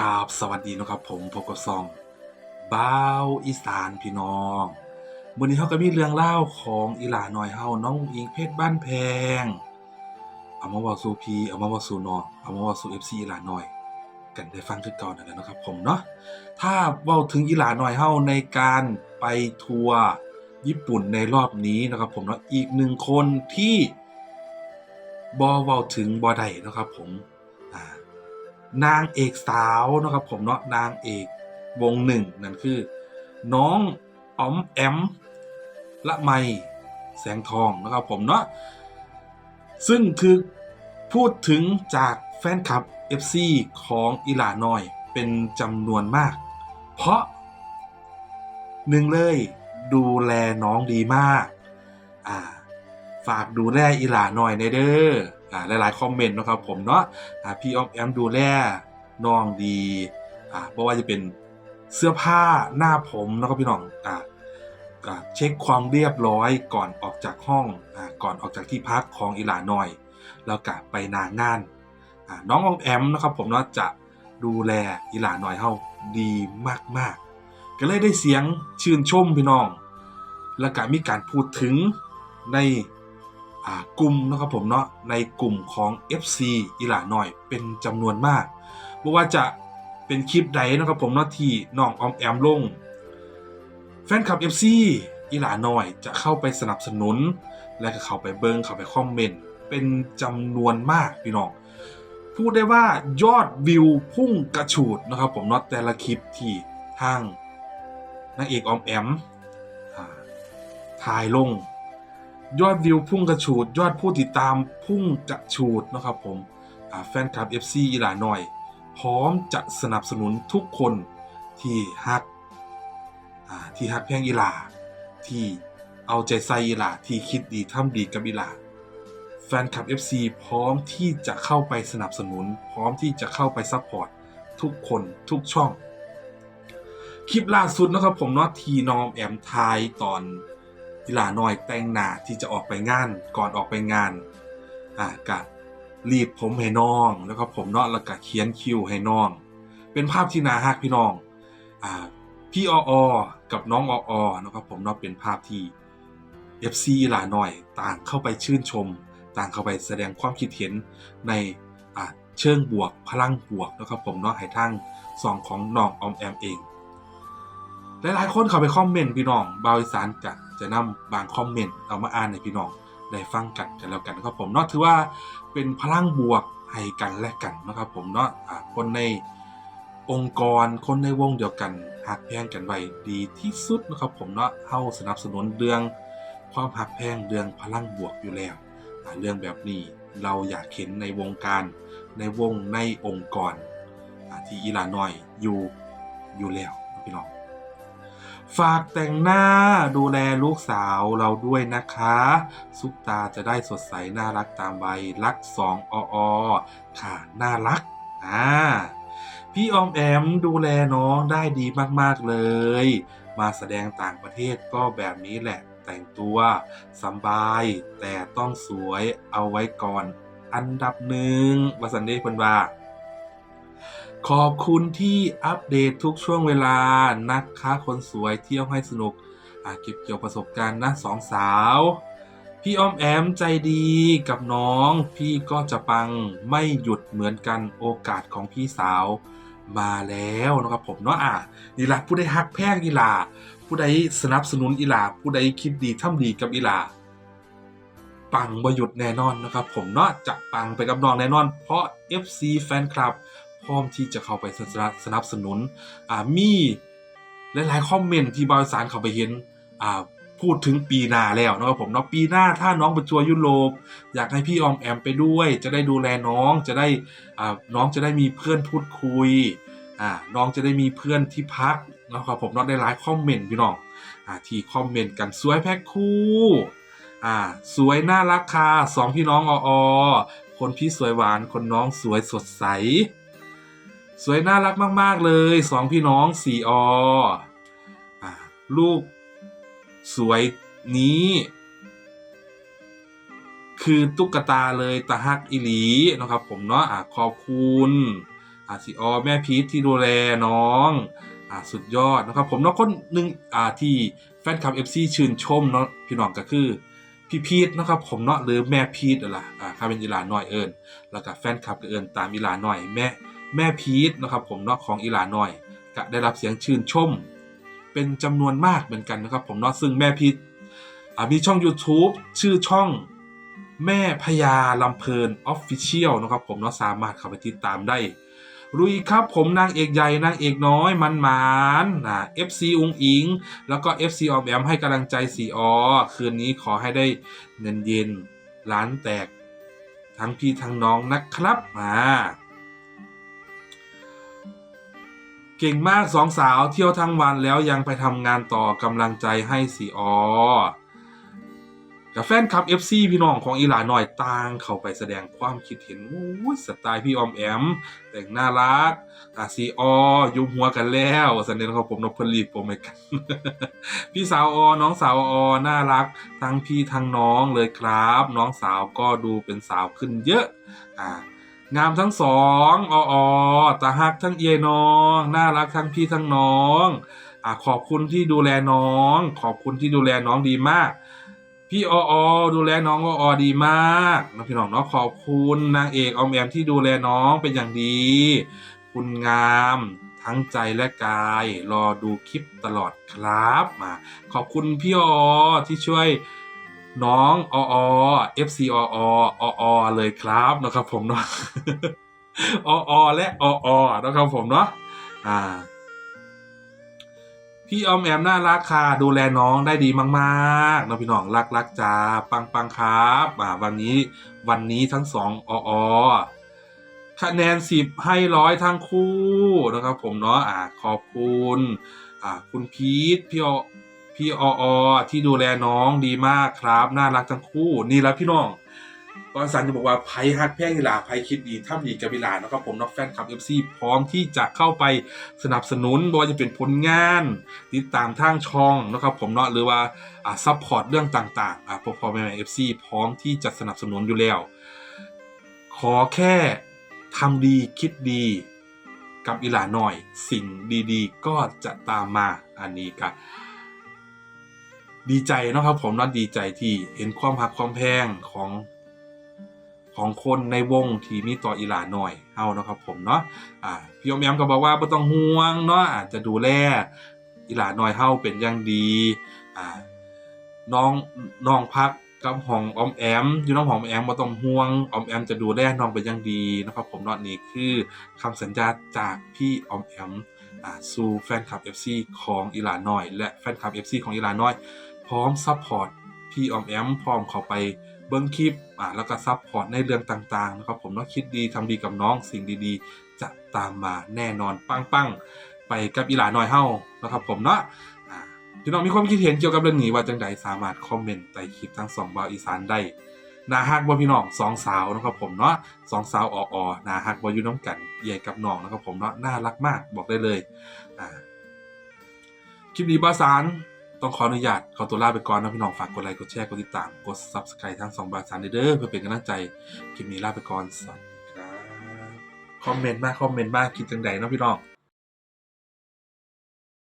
ครับสวัสดีนะครับผมพบกับซองบ้าวอีสานพี่น้องวันนี้เขาก็มีเรื่องเล่าของอีหลาหน่อยเฮาน้องอิงเพชรบ้านแพงเอามาว่าสู่พีเอามาว่าสู่น้องเอามาว่าสู่เอฟซีอีหลาหน่อย กันได้ฟังคือก่านั่นแหละนะครับผมเนาะถ้าเว้าถึงอีหลาหน่อยเฮาในการไปทัวร์ญี่ปุ่นในรอบนี้นะครับผมเนาะอีกหนึ่งคนที่บอเว้าถึงบอใดนะครับผมอ่า นางเอกสาวนะครับผมเนาะนางเอกวงหนึ่งนั่นคือ น้องอ๋อมแอมละไมแสงทองนะครับผมเนาะซึ่งคือพูดถึงจากแฟนคลับ FC ของอีหลาน้อยเป็นจำนวนมาก เพราะหนึ่งเลยดูแลน้องดีมาก อ่า ฝากดูแลอีหลานอยในเด้อ หลายๆคอมเมนต์นะครับผมเนาะพี่ออมแอมดูแลน้องดีอ่าเพราะว่าจะเป็นเสื้อผ้าหน้าผมนะครับพี่น้องอ่าเช็คความเรียบร้อยก่อนออกจากห้องอก่อนออกจากที่พักของอีหลาหน่อย แล้วกะไปนางานาน้องออมแอมนะครับผมเนาะจะดูแลอีหลาหน่อยเฮาดีมากๆ ก็เลยได้เสียงชื่นชมพี่น้อง แล้วก็มีการพูดถึงใน กลุ่มนะครับผมเนาะในกลุ่มของ FC อีหลาหน่อยเป็นจำนวนมากบ่ว่าจะเป็นคลิปใดนะครับผมเนาะที่น้องออมแอมลง แฟนคลับ FC อีหลาหน่อยจะเข้าไปสนับสนุน และก็เข้าไปเบิงเข้าไปคอมเมนต์เป็นจำนวนมากพี่น้องพูดได้ว่ายอดวิวพุ่งกระฉูดนะครับผมเนาะแต่ละคลิปที่ทางนางเอกออมแอมถ่ายลง ยอดวิวพุ่งกระฉูด ยอดผู้ติดตามพุ่งกระฉูดนะครับผมแฟนคลับ FC อีหลาหน่อย พร้อมจะสนับสนุนทุกคนที่ฮักที่ฮักแพงอีหลาที่เอาใจใส่อีหลาที่คิดดีทำดีกับอีหลาแฟนคลับ FC พร้อมที่จะเข้าไปสนับสนุน พร้อมที่จะเข้าไปซัพพอร์ตทุกคนทุกช่อง คลิปล่าสุดนะครับผมเนาะทีนอมแอมทายตอน กีฬาน้อยแต่งหน้าที่จะออกไปงานก่อนออกไปงานอ่ากะรีดผมให้น้อง แล้วก็ผมเนาะแล้วก็เขียนคิวให้น้อง เป็นภาพที่น่าฮักพี่น้องอ่าพี่อออกับน้องอออนะครับผมเนาะเป็นภาพที่ FC หลาหน่อยต่างเข้าไปชื่นชม ต่างเข้าไปแสดงความคิดเห็นในอ่าเชิงบวกพลังบวกนะครับผมเนาะให้ทั้งสองของน้องออมแอมเอง หลายๆ คนเข้าไปคอมเมนต์พี่น้องบาวอีสานกะจะนำบางคอมเมนต์เอามาอ่านให้พี่น้องได้ฟังกันกันแล้วกันนะครับผมเนาะถือว่าเป็นพลังบวกให้กันและกันนะครับผมเนาะคนในองค์กรคนในวงเดียวกันหักแพงกันไว้ดีที่สุดนะครับผมเนาะเฮาสนับสนุนเรื่องความหักแพงเรื่องพลังบวกอยู่แล้วเรื่องแบบนี้เราอยากเห็นในวงการในวงในองค์กรที่อีลาน้อยอยู่อยู่แล้วพี่น้อง ฝากแต่งหน้าดูแลลูกสาวเราด้วยนะคะ ซุปตาจะได้สดใสน่ารักตามใบรักสองอออค่ะ น่ารัก อ่า พี่ออมแอมดูแลน้องได้ดีมากๆเลย มาแสดงต่างประเทศก็แบบนี้แหละ แต่งตัวสบาย แต่ต้องสวยเอาไว้ก่อน อันดับหนึ่งวสันเดชเพิ่นว่า ขอบคุณที่อัปเดตทุกช่วงเวลานะคะคนสวยเที่ยวให้สนุกอะเก็บเกี่ยวประสบการณ์นะสองสาว พี่อ้อมแอมใจดีกับน้อง พี่ก็จะปังไม่หยุดเหมือนกันโอกาสของพี่สาวมาแล้วนะครับผมเนาะอะนี่ละผู้ใดฮักแพงอีหลา ผู้ใดสนับสนุนอีหลา ผู้ใดคิดดีทำดีกับอีหลา ปังบ่หยุดแน่นอนนะครับผมเนาะจะปังไปกับน้องแน่นอน เพราะ FC แฟนคลับ ร้อมที่จะเข้าไปสนับสนุนอ่ามีหลายๆคอมเมนต์ที่บริษัทเข้าไปเห็นอ่าพูดถึงปีหน้าแล้วนะครับผมเนาะปีหน้าถ้าน้องไปทัวร์ยุโรปอยากให้พี่ออมแอมไปด้วย จะได้ดูแลน้องจะได้น้องจะได้มีเพื่อนพูดคุยน้องจะได้มีเพื่อนที่พักนะครับผมเนาะได้หลายคอมเมนต์พี่น้องอที่คอมเมนต์กันสวยแพ็คคู่สวยน่ารักค่ะสองพี่น้องอออคนพี่สวยหวานคนน้องสวยสดใส สวยน่ารักมาก ๆ เลยสองพี่น้องสี่ออลูกสวยนี้ คือตุ๊กตาเลยตาฮักอิหลีนะครับผมเนาะอ่าขอบคุณอาสีออแม่พีทที่ดูแลน้องอ่าสุดยอดนะครับผมเนาะคนหนึ่งอ่าที่แฟนคลับ FC ชื่นชมเนาะพี่น้องก็คือพี่พีทนะครับผมเนาะหรือแม่พีทอะไรอ่าข้าเป็นอีหลาน้อยเอิญแล้วก็แฟนคลับก็เอิญตามอีหลาน้อยแม่ แม่พีทนะครับผมเนาะของอีหลาน้อยก็ได้รับเสียงชื่นชม เป็นจำนวนมากเหมือนกันนะครับผมเนาะซึ่งแม่พีทมีช่อง YouTube ชื่อช่องแม่พญาลำเพลินออฟฟิเชียลนะครับผมเนาะสามารถเข้าไปติดตามได้รุยครับผมนางเอกใหญ่นางเอกน้อยมันหมานนะ FC อุงอิง แล้วก็ FC ออมแอมให้กำลังใจสีออคืนนี้ขอให้ได้เงินเย็นร้านแตก ทั้งพี่ทั้งน้องนะครับมา เก่งมากสองสาวเที่ยวทั้งวันแล้วยังไปทำงานต่อกำลังใจให้สีอ๋อกับแฟนคลับ FC พี่น้องของอีหลาหน่อยต่างเข้าไปแสดงความคิดเห็นโอ้สไตล์พี่ออมแอม แต่งน่ารักอาซีออยุมหัวกันแล้วสันเดนของผมนพพลีโปรเมกัน พี่สาวออน้องสาวออน่ารัก ทั้งพี่ทั้งน้องเลยครับ น้องสาวก็ดูเป็นสาวขึ้นเยอะ อ่า งามทั้งสองอออตาฮักทั้งเยน้อง น่ารักทั้งพี่ทั้งน้องอขอบคุณที่ดูแลน้อง ขอบคุณที่ดูแลน้องดีมาก พี่อออดูแลน้องอออดีมากนะพี่น้องเนาะขอบคุณนางเอกออมแอมที่ดูแลน้องเป็นอย่างดี คุณงามทั้งใจและกาย รอดูคลิปตลอดครับมาขอบคุณพี่ออที่ช่วย น้องอออ FC อออออเลยครับนะครับผมเนาะอออและอออนะครับผมเนาะอ่า พี่ออมแอมน่ารักค่ะดูแลน้องได้ดีมากๆนะพี่น้องรักรักจ้าปังปังครับอ่าวันนี้วันนี้ทั้งสองออคะแนนสิบให้ร้อยทั้งคู่นะครับผมเนาะอ่าขอบคุณอ่าคุณพีทพี่อ พี่ออที่ดูแลน้องดีมากครับ น่ารักทั้งคู่นี่แล้วพี่น้องตอนสันจะบอกว่าไพ่ฮักแพ่งกีฬาไพ่คิดดีถ้ำดีกับกีฬานะครับผมนักแฟนคลับเอฟซีพร้อมที่จะเข้าไปสนับสนุนไม่ว่าจะเป็นผลงาน ติดตามทางช่องนะครับผมเนาะหรือว่าอ่าซัพพอร์ตเรื่องต่างๆอ่าพอพอแม่เอฟซีพร้อมที่จะสนับสนุนอยู่แล้ว ขอแค่ทำดีคิดดีกับอีหลาหน่อย สิ่งดีๆ ก็จะตามมาอันนี้ก็ ดีใจนะครับผมนาะดีใจที่เห็นความหักความแพงของของคนในวงที่มีต่ออีหลาหน่อยเฮานะครับผมเนาะอ่าพี่อมแอมก็บอกว่าบ่ต้องห่วงเนาะอาจจะดูแลอีหลาหน่อยเฮาเป็นอย่างดีอ่าน้องน้องพักกับห้องออมแอมอยู่น้องหอมแอมบ่ต้องห่วงออมแอมจะดูแลน้องเป็นอย่างดีนะครับผมเนาะนี่คือคำสัญญาจากพี่ออมแอมอ่าสู่แฟนคลับ FC ของอีหลาน้อย และแฟนคลับ FC ของอีหลาน้อย พร้อมซัพพอร์ตพี่ออมแอมพร้อมเข้าไปเบิ้งคลิปอ่าแล้วก็ซัพพอร์ตในเรื่องต่างๆนะครับผมเนาะคิดดีทำดีกับน้องสิ่งดีๆ จะตามมาแน่นอนปังๆ ไปกับอีหลาหน้อยเฮ้านะครับผมเนาะพี่น้องมีความคิดเห็นเกี่ยวกับเรื่องนี้ว่าจังใดสามารถคอมเมนต์ใต้คลิปทั้งสองบาวอีสานได้นาฮักบ่พี่น้องสองสาวนะครับผมเนาะสองสาวออๆนาฮักบ่อยู่น้ำกันใหญ่กับน้องนะครับผมเนาะน่ารักมากบอกได้เลยอ่าคลิปนี้บาสาร ต้องขออนุญาตขอตัวลาไปก่อนนะพี่น้องฝากกดไลค์กดแชร์กดติดตามกด subscribe ทั้งสองบาสามเด้อเพื่อเป็นกำลังใจคลิปนี้ลาไปก่อนสวัสดีครับคอมเมนต์มากคอมเมนต์มากคิดจังใดนะพี่น้อง